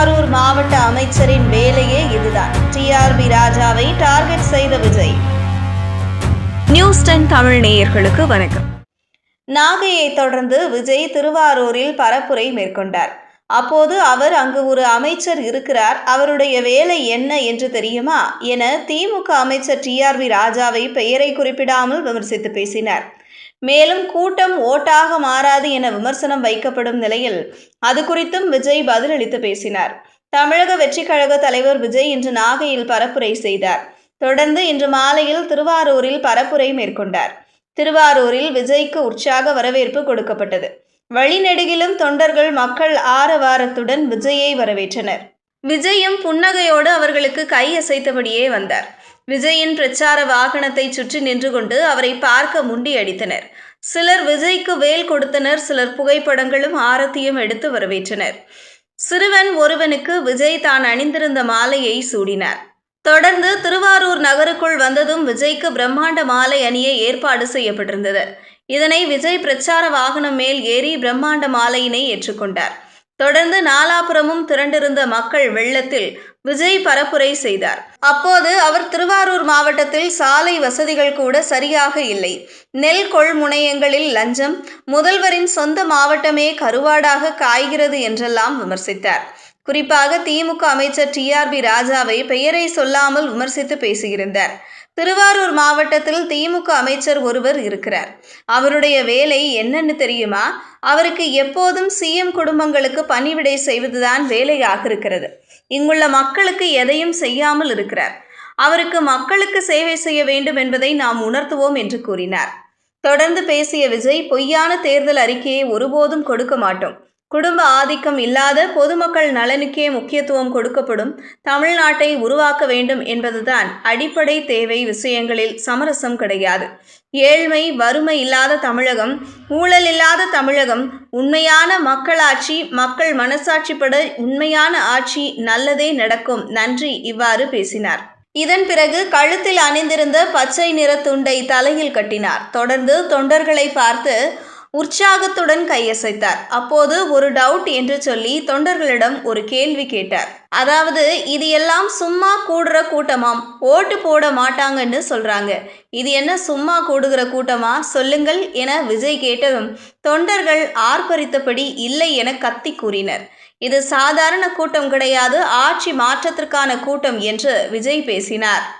திருவாரூர் மாவட்ட அமைச்சரின் வேலையே இதுதான். டிஆர்பி ராஜாவை டார்கெட் செய்த விஜய். நியூஸ் டென் தமிழ் நேயர்களுக்கு வணக்கம். நாகையை தொடர்ந்து விஜய் திருவாரூரில் பரப்புரை மேற்கொண்டார். அப்போது அவர் அங்கு ஒரு அமைச்சர் இருக்கிறார். அவருடைய வேலை என்ன என்று தெரியுமா? என திமுக அமைச்சர் டிஆர்பி ராஜாவை பெயரை குறிப்பிடாமல் விமர்சித்து பேசினார். மேலும் கூட்டம் ஓட்டாக மாறாது என விமர்சனம் வைக்கப்படும் நிலையில் அது குறித்தும் விஜய் பதிலளித்து பேசினார். தமிழக வெற்றிக் கழக தலைவர் விஜய் இன்று நாகையில் பரப்புரை செய்தார். தொடர்ந்து இன்று மாலையில் திருவாரூரில் பரப்புரை மேற்கொண்டார். திருவாரூரில் விஜய்க்கு உற்சாக வரவேற்பு கொடுக்கப்பட்டது. வழிநெடுகிலும் தொண்டர்கள் மக்கள் ஆரவாரத்துடன் விஜயை வரவேற்றனர். விஜயும் புன்னகையோடு அவர்களுக்கு கை அசைத்தபடியே வந்தார். விஜயின் பிரச்சார வாகனத்தை சுற்றி நின்று கொண்டு அவரை பார்க்க முண்டி அடித்தனர். சிலர் விஜய்க்கு வேல் கொடுத்தனர் சிலர் புகைப்படங்களும் ஆரத்தியும் எடுத்து வரவேற்றனர். சிறுவன் ஒருவனுக்கு விஜய் தான் அணிந்திருந்த மாலையை சூடினார். தொடர்ந்து திருவாரூர் நகருக்குள் வந்ததும் விஜய்க்கு பிரம்மாண்ட மாலை அணிய ஏற்பாடு செய்யப்பட்டிருந்தது. இதனை விஜய் பிரச்சார வாகனம் மேல் ஏறி பிரம்மாண்ட மாலையினை ஏற்றுக்கொண்டார். தொடர்ந்து நாலாபுரமும் திரண்டிருந்த மக்கள் வெள்ளத்தில் விஜய் பரப்புரை செய்தார். அப்போது அவர் திருவாரூர் மாவட்டத்தில் சாலை வசதிகள் கூட சரியாக இல்லை. நெல் கொள்முனையங்களில் லஞ்சம் முதல்வரின் சொந்த மாவட்டமே கருவாடாக காய்கிறது என்றெல்லாம் விமர்சித்தார். குறிப்பாக திமுக அமைச்சர் டிஆர்பி ராஜாவை பெயரை சொல்லாமல் விமர்சித்து பேசியிருந்தார். திருவாரூர் மாவட்டத்தில் திமுக அமைச்சர் ஒருவர் இருக்கிறார். அவருடைய வேலை என்னன்னு தெரியுமா? அவருக்கு எப்போதும் சிஎம் குடும்பங்களுக்கு பணிவிடை செய்வதுதான் வேலையாக இருக்கிறது. இங்குள்ள மக்களுக்கு எதையும் செய்யாமல் இருக்கிறார். அவருக்கு மக்களுக்கு சேவை செய்ய வேண்டும் என்பதை நாம் உணர்த்துவோம் என்று கூறினார். தொடர்ந்து பேசிய விஜய் பொய்யான தேர்தல் அறிக்கையை ஒருபோதும் கொடுக்க மாட்டோம். குடும்ப ஆதிக்கம் இல்லாத பொதுமக்கள் நலனுக்கே முக்கியத்துவம் கொடுக்கப்படும் தமிழ்நாட்டை உருவாக்க வேண்டும் என்பதுதான் அடிப்படை தேவை விஷயங்களில் சமரசம் கிடையாது. ஏழ்மை வறுமை இல்லாத தமிழகம் ஊழல் இல்லாத தமிழகம் உண்மையான மக்களாட்சி மக்கள் மனசாட்சிப்பட உண்மையான ஆட்சி நல்லதே நடக்கும். நன்றி. இவ்வாறு பேசினார். இதன் பிறகு கழுத்தில் அணிந்திருந்த பச்சை நிற துண்டை தலையில் கட்டினார். தொடர்ந்து தொண்டர்களை பார்த்து உற்சாகத்துடன் கையசைத்தார். அப்போது ஒரு டவுட் என்று சொல்லி தொண்டர்களிடம் ஒரு கேள்வி கேட்டார். அதாவது இது எல்லாம் சும்மா கூடுற கூட்டமாம். ஓட்டு போட மாட்டாங்கன்னு சொல்றாங்க. இது என்ன சும்மா கூடுகிற கூட்டமா? சொல்லுங்கள் என விஜய் கேட்டதும் தொண்டர்கள் ஆர்ப்பரித்தபடி இல்லை என கத்தி கூறினர். இது சாதாரண கூட்டம் கிடையாது. ஆட்சி மாற்றத்திற்கான கூட்டம் என்று விஜய் பேசினார்.